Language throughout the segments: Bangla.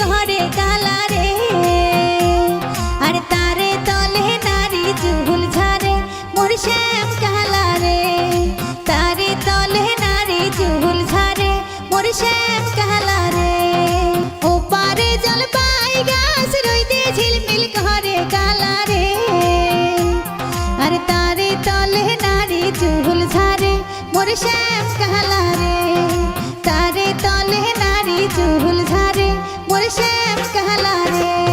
ঘরে কালা আর তারে তলে নারী চুল ঝরে মোর শ্যাম কালা রে। তারে তলে নারী চুল ঝরে মোর শ্যাম কালা রে। ও পারে জল পাই গাছ, রইতে ঝিলমিল ঘরে রে। আর তারে তলে নারী চুল ঝরে মোর শ্যাম কালা রে। মোর শ্যাম কালা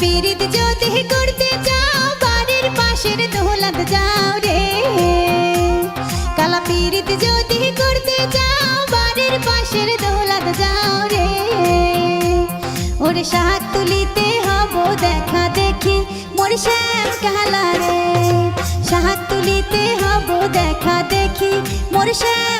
পিরিত যদি করতে যাও বাড়ির পাশের দোলাত যাও রে। কালা পিরিত যদি করতে যাও বাড়ির পাশের দোলাত যাও রে। ওরে শাক তুলিতে হব, দেখা দেখি মোর শ্যাম কালা রে শাক তুলিতে হব, দেখা দেখি মোর শ্যাম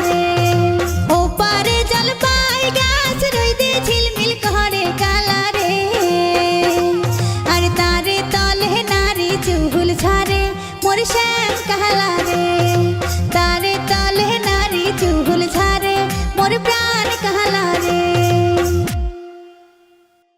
শ্যাম কাহালা রে? তারে তলে নারী চুল ঝারে মোর প্রাণ কাহালা